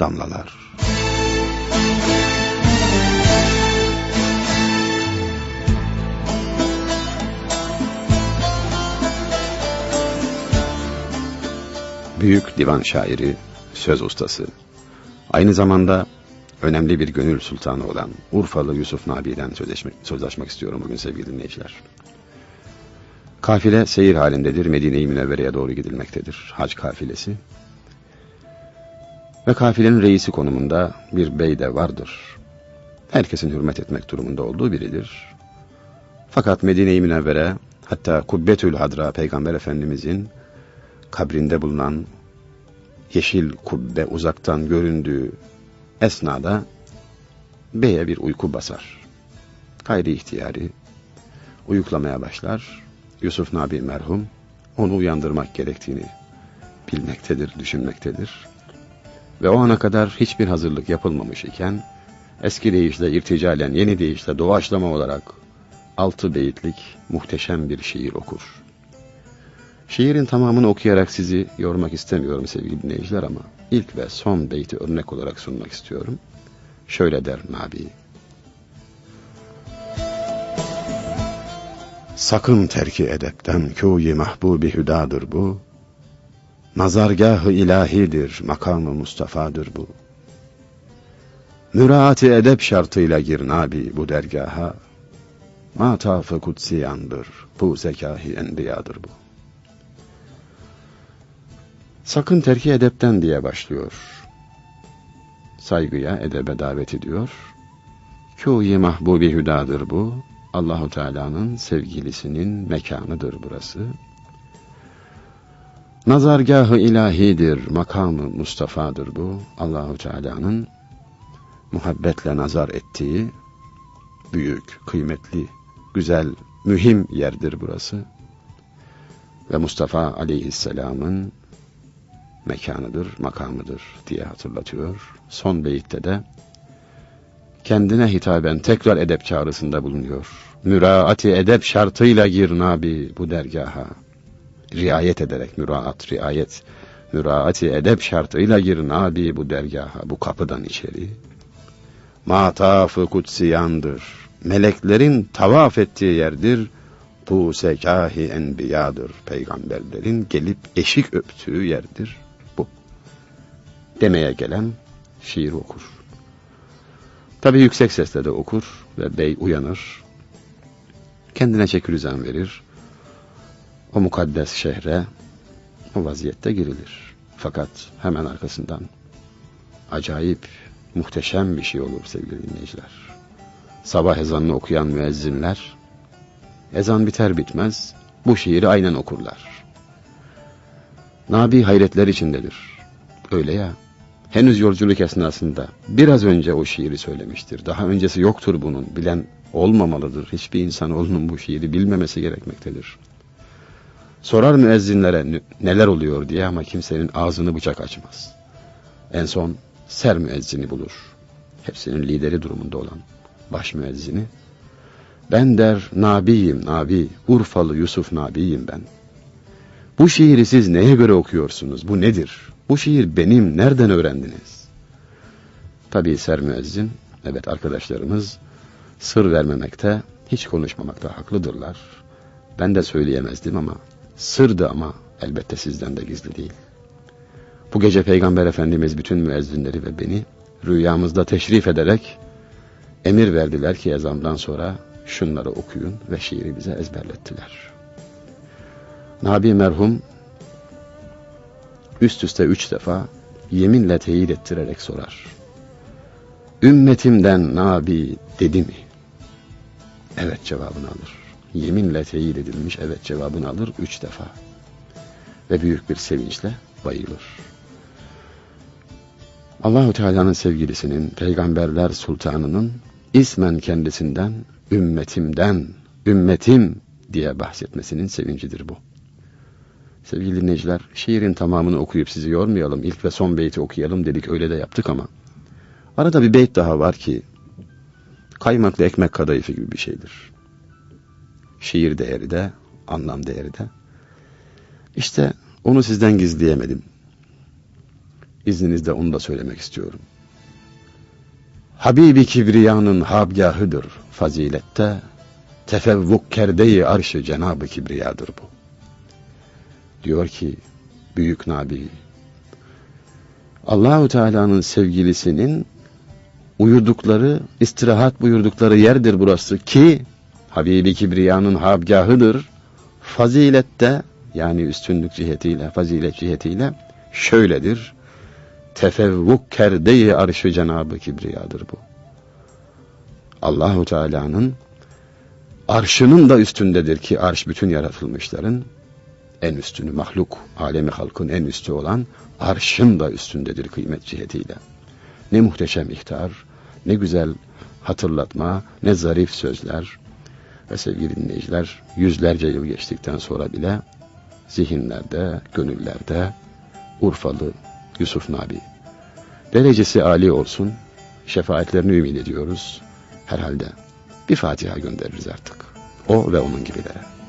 damlalar. Büyük divan şairi, söz ustası, aynı zamanda önemli bir gönül sultanı olan Urfalı Yusuf Nabi'den sözleşmek, sözleşmek istiyorum bugün sevgili dinleyiciler. Kafile seyir halindedir, Medine-i Münevvere'ye doğru gidilmektedir, hac kafilesi. Ve kafilenin reisi konumunda bir bey de vardır. Herkesin hürmet etmek durumunda olduğu biridir. Fakat Medine-i Münevvere, hatta Kubbetül Hadra Peygamber Efendimizin kabrinde bulunan yeşil kubbe uzaktan göründüğü esnada beye bir uyku basar. Gayri ihtiyari uyuklamaya başlar. Yusuf Nabi merhum onu uyandırmak gerektiğini bilmektedir, düşünmektedir. Ve o ana kadar hiçbir hazırlık yapılmamış iken eski deyişle irticalen yeni deyişle doğaçlama olarak altı beyitlik muhteşem bir şiir okur. Şiirin tamamını okuyarak sizi yormak istemiyorum sevgili dinleyiciler ama ilk ve son beyti örnek olarak sunmak istiyorum. Şöyle der Nabi. Sakın terki edepten kûyi mahbubi hüdadır bu. Nazargahı ilahidir, makamı Mustafa'dır bu. Müraati edep şartıyla gir Nabi bu dergaha. Matafı kutsiyandır, bu zekahi enbiyadır bu. Sakın terki edepten diye başlıyor. Saygıya, edebe davet ediyor. Kûyi mahbubi hüdadır bu. Allahu Teala'nın sevgilisinin mekanıdır burası. Nazargahı ilahidir, makamı Mustafa'dır bu. Allahu Teala'nın muhabbetle nazar ettiği büyük, kıymetli, güzel, mühim yerdir burası. Ve Mustafa Aleyhisselam'ın mekanıdır, makamıdır diye hatırlatıyor. Son beyitte de kendine hitaben tekrar edep çağrısında bulunuyor. Müraati edep şartıyla gir nabi bu dergaha. Riayet ederek, müraat, riayet, müraati edep şartıyla gir nabi bu dergaha, bu kapıdan içeri. Mataf-ı kutsiyandır, meleklerin tavaf ettiği yerdir, bu sekahi enbiyadır, peygamberlerin gelip eşik öptüğü yerdir bu. Demeye gelen şiir okur. Tabi yüksek sesle de okur ve bey uyanır. Kendine çekülüzen verir. O mukaddes şehre o vaziyette girilir. Fakat hemen arkasından acayip, muhteşem bir şey olur sevgili dinleyiciler. Sabah ezanını okuyan müezzinler, ezan biter bitmez bu şiiri aynen okurlar. Nabi hayretler içindedir. Öyle ya, henüz yolculuk esnasında biraz önce o şiiri söylemiştir. Daha öncesi yoktur bunun, bilen olmamalıdır. Hiçbir insan olunun bu şiiri bilmemesi gerekmektedir. Sorar müezzinlere neler oluyor diye ama kimsenin ağzını bıçak açmaz. En son ser müezzini bulur. Hepsinin lideri durumunda olan baş müezzini. Ben der Nabi'yim Nabi, Urfalı Yusuf Nabi'yim ben. Bu şiiri siz neye göre okuyorsunuz? Bu nedir? Bu şiir benim, nereden öğrendiniz? Tabii ser müezzin, evet arkadaşlarımız sır vermemekte, hiç konuşmamakta haklıdırlar. Ben de söyleyemezdim ama sırdı ama elbette sizden de gizli değil. Bu gece Peygamber Efendimiz bütün müezzinleri ve beni rüyamızda teşrif ederek emir verdiler ki ezandan sonra şunları okuyun ve şiiri bize ezberlettiler. Nabi merhum üst üste üç defa yeminle teyit ettirerek sorar. Ümmetimden Nabi dedi mi? Evet cevabını alır. Yeminle teyit edilmiş evet cevabını alır üç defa. Ve büyük bir sevinçle bayılır. Allahu Teala'nın sevgilisinin, peygamberler sultanının ismen kendisinden, ümmetimden, ümmetim diye bahsetmesinin sevincidir bu. Sevgili dinleyiciler, şiirin tamamını okuyup sizi yormayalım. İlk ve son beyti okuyalım dedik, öyle de yaptık ama. Arada bir beyt daha var ki, kaymaklı ekmek kadayıfı gibi bir şeydir. Şiir değeri de, anlam değeri de. İşte onu sizden gizleyemedim. izninizle onu da söylemek istiyorum. Habibi Kibriya'nın habgahıdır fazilette, tefevvuk kerdeyi arşı Cenab-ı Kibriya'dır bu. Diyor ki büyük Nabi, Allahu Teala'nın sevgilisinin uyudukları, istirahat buyurdukları yerdir burası ki Habibi Kibriya'nın habgahıdır. Fazilette yani üstünlük cihetiyle, fazilet cihetiyle şöyledir. Tefevvuk kerdeyi arşı Cenab-ı Kibriya'dır bu. Allahu Teala'nın arşının da üstündedir ki arş bütün yaratılmışların en üstünü mahluk, alemi halkın en üstü olan arşın da üstündedir kıymet cihetiyle. Ne muhteşem ihtar, ne güzel hatırlatma, ne zarif sözler. Ve sevgili dinleyiciler, yüzlerce yıl geçtikten sonra bile zihinlerde, gönüllerde Urfalı Yusuf Nabi. Derecesi âli olsun, şefaatlerini ümit ediyoruz. Herhalde bir Fatiha göndeririz artık. O ve onun gibilere.